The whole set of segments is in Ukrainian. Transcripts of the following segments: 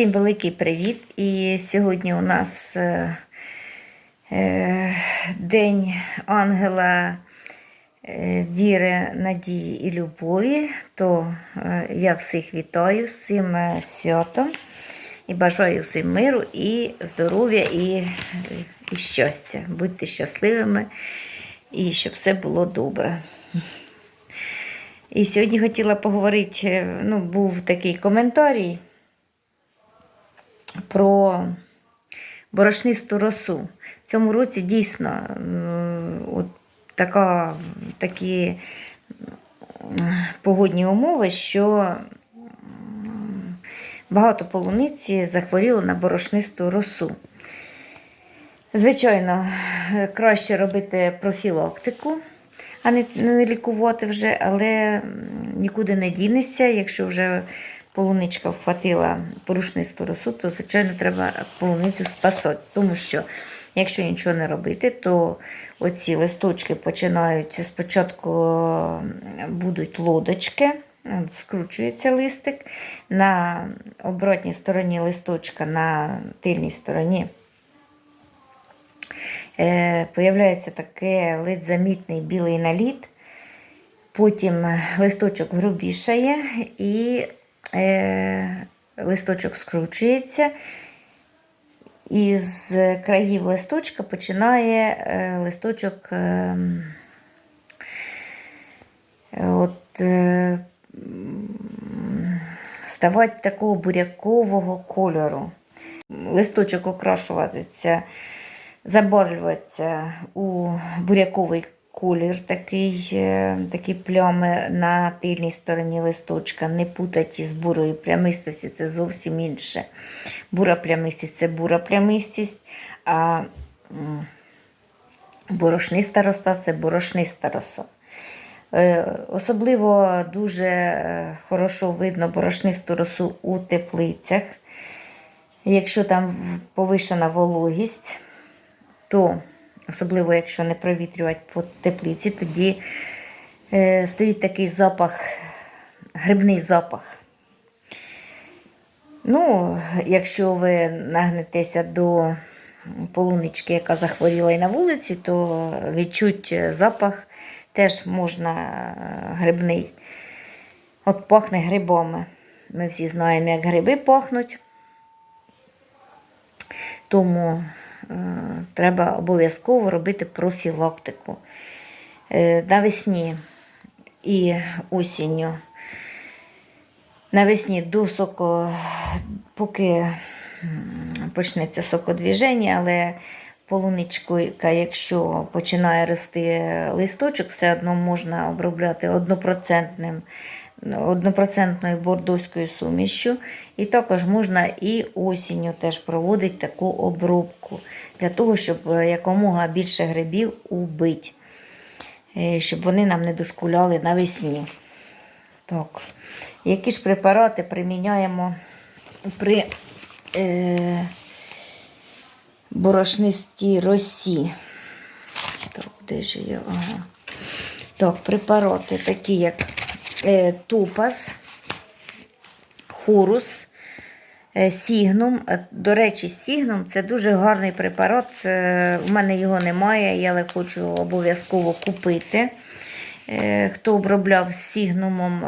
Всім великий привіт! І сьогодні у нас е, е, День ангела е, віри, надії і любові. То е, я всіх вітаю з цим е, святом і бажаю всім миру і здоров'я і, і щастя. Будьте щасливими і щоб все було добре. І сьогодні хотіла поговорити, е, ну, був такий коментарій про борошнисту росу. В цьому році дійсно от така, такі погодні умови, що багато полуниці захворіло на борошнисту росу. Звичайно, краще робити профілактику, а не лікувати вже, але нікуди не дінешся, якщо вже полуничка вхватила порушнисту росу, то, звичайно, треба полуницю спасати. Тому що, якщо нічого не робити, то оці листочки починають спочатку будуть лодочки, скручується листик. На оборотній стороні листочка, на тильній стороні. Е, Появляється таке ледь замітний білий наліт, потім листочок грубішає і е, листочок скручується, і з країв листочка починає е, листочок е, от, е, ставати такого бурякового кольору. Листочок окрашуватися, забарвлюється у буряковий колір, такий, е, такі плями на тильній стороні листочка. Не путать із бурою плямистості, це зовсім інше. Бура плямистість це бура плямистість, а борошниста роса це борошниста роса. Е, Особливо дуже е, хорошо видно борошнисту росу у теплицях. Якщо там повишена вологість, то особливо якщо не провітрювати по теплиці, тоді е, стоїть такий запах, грибний запах. Ну, якщо ви нагнетеся до полунички, яка захворіла і на вулиці, то відчуть запах теж можна е, грибний. От пахне грибами. Ми всі знаємо, як гриби пахнуть. Тому е, треба обов'язково робити профілактику. Е, навесні і осінню. Навесні до соко, поки почнеться сокодвіження, але полуничка, якщо починає рости листочок, все одно можна обробляти однопроцентним однопроцентною бордоською сумішю. І також можна і осінню теж проводити таку обробку для того, щоб якомога більше грибів убити, е, щоб вони нам не дошкуляли навесні. Так. Які ж препарати приміняємо при е, борошнистій росі? Так, де ж я? Ага. Так, препарати такі, як е, топаз, хорус, е, сігнум. Е, До речі, сігнум це дуже гарний препарат. У мене його немає, я але хочу обов'язково купити. Хто обробляв з сігнумом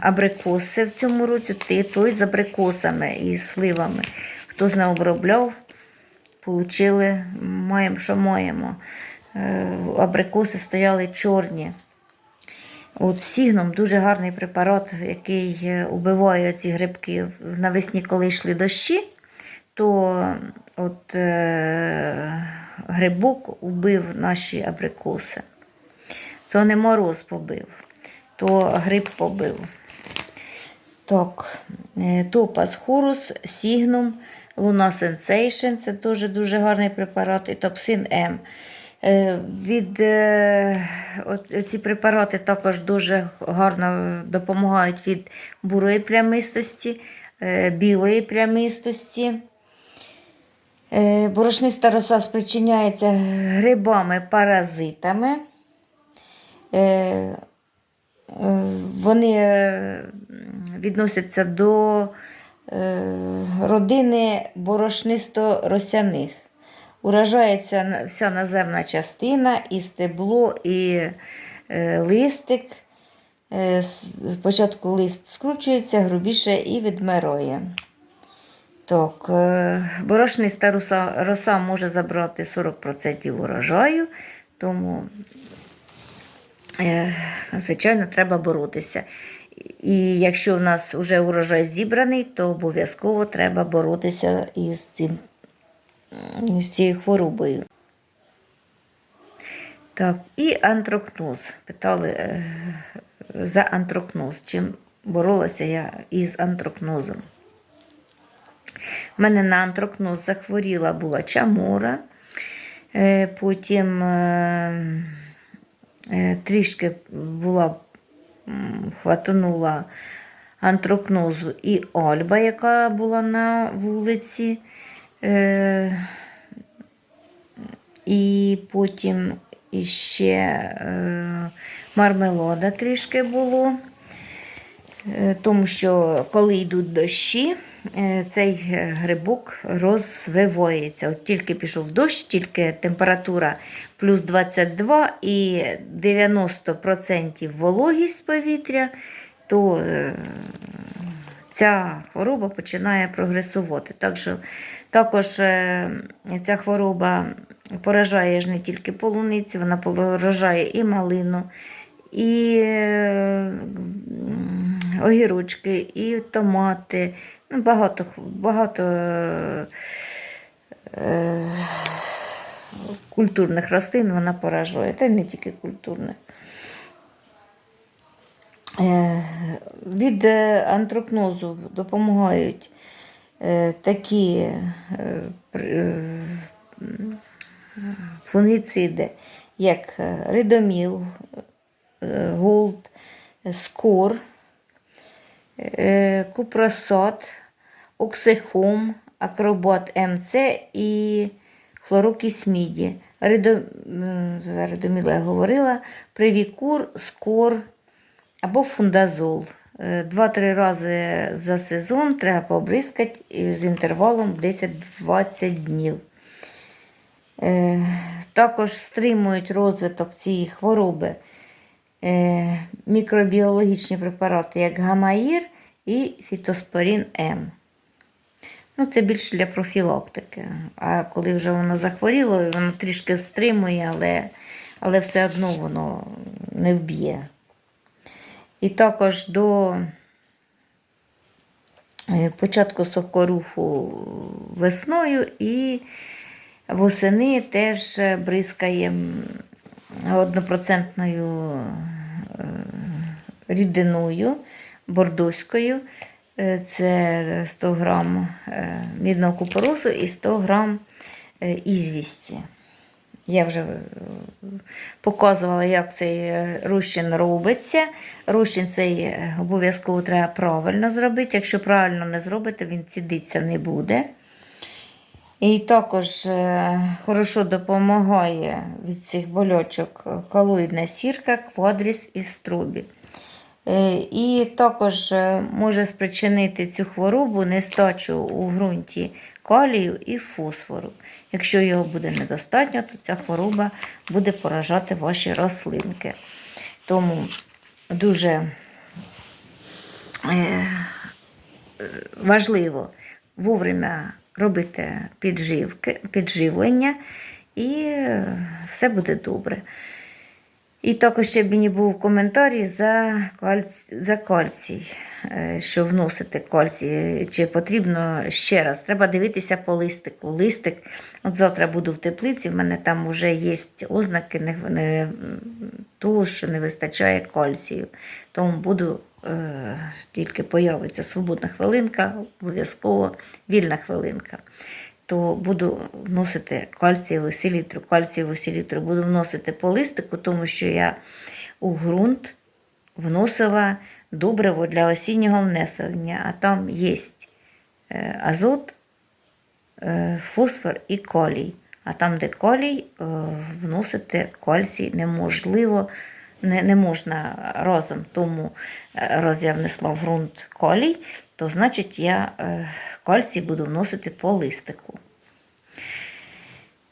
абрикоси в цьому році, той з абрикосами і сливами. Хто ж не обробляв, получили, маємо, що маємо. Абрикоси стояли чорні. От Сігном дуже гарний препарат, який е, убиває ці грибки навесні, коли йшли дощі, то от, е, грибок убив наші абрикоси. То не мороз побив, то гриб побив. Так, е, Топаз Хорус, Сігнум, Луна Сенсейшн це теж дуже гарний препарат, і Топсин М. Е, Від е, ці препарати також дуже гарно допомагають від бурої плямистості, е, білої плямистості. Е, Борошниста роса спричиняється грибами-паразитами. Е, е, Вони відносяться до родини борошнисто-росяних. Уражається вся наземна частина, і стебло, і е, листик. Е, Спочатку лист скручується грубіше і відмирає. Так, е, борошниста роса, роса може забрати 40% урожаю, тому, е, звичайно, треба боротися. І якщо в нас вже урожай зібраний, то обов'язково треба боротися із, цим, з цією хворобою. Так, і антрокноз. Питали е, за антрокноз. Чим боролася я із антрокнозом. У мене на антрокноз захворіла була чамора, е, потім е, трішки була, хватанула антрокнозу і Альба, яка була на вулиці. Е, і потім іще е, мармелода трішки було. Е, Тому що коли йдуть дощі, е, цей грибок розвивається. От тільки пішов дощ, тільки температура плюс 22 і 90% вологість повітря, то ця хвороба починає прогресувати. Так що, також е, ця хвороба поражає ж не тільки полуницю, вона поражає і малину, і е, огірочки, і томати. Ну, багато, багато е, культурних рослин вона поражає, та й не тільки культурних. Від антрокнозу допомагають такі е, пр- е, м, фунгіциди, як е, ридоміл, е, е, скор, е, купросот, оксихом, акробат МЦ і хлорокіс міді. Я говорила, привікур, скор або фундазол. Е, Два-три рази за сезон треба побризкати з інтервалом 10-20 днів. Е, Також стримують розвиток цієї хвороби е, мікробіологічні препарати, як гамаїр і фітоспорін М. Ну, це більше для профілактики. А коли вже воно захворіло, воно трішки стримує, але, але все одно воно не вб'є. І також до е, початку сухоруху весною і восени теж бризкаємо однопроцентною е, рідиною бордоською. Е, Це 100 грам мідного купоросу і 100 грам ізвісті. Я вже показувала, як цей е, розчин робиться. Розчин цей е, обов'язково треба правильно зробити. Якщо правильно не зробите, він цідитися не буде. І також е, хорошо допомагає від цих больочок колоїдна сірка, квадріс і струбі. І також може спричинити цю хворобу нестачу у ґрунті калію і фосфору. Якщо його буде недостатньо, то ця хвороба буде поражати ваші рослинки. Тому дуже е, важливо вовремя робити підживки, підживлення, і е, все буде добре. І також ще мені був коментарій за кальцій, за кальцій, е, що вносити кальцій, чи потрібно ще раз. Треба дивитися по листику. Листик, от завтра буду в теплиці, в мене там вже є ознаки не, не, того, що не вистачає кальцію. Тому буду е, тільки появиться свободна хвилинка, обов'язково вільна хвилинка то буду вносити кальцієву селітру. Кальцієву селітру буду вносити по листику, тому що я у ґрунт вносила добриво для осіннього внесення, а там є е, азот, е, фосфор і калій. А там, де калій, е, вносити кальцій неможливо, не, не можна разом. Тому раз я внесла в ґрунт калій, то значить я е, кальцій буду вносити по листику.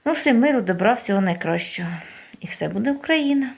Ну, всім миру, добра, всього найкращого. І все буде Україна.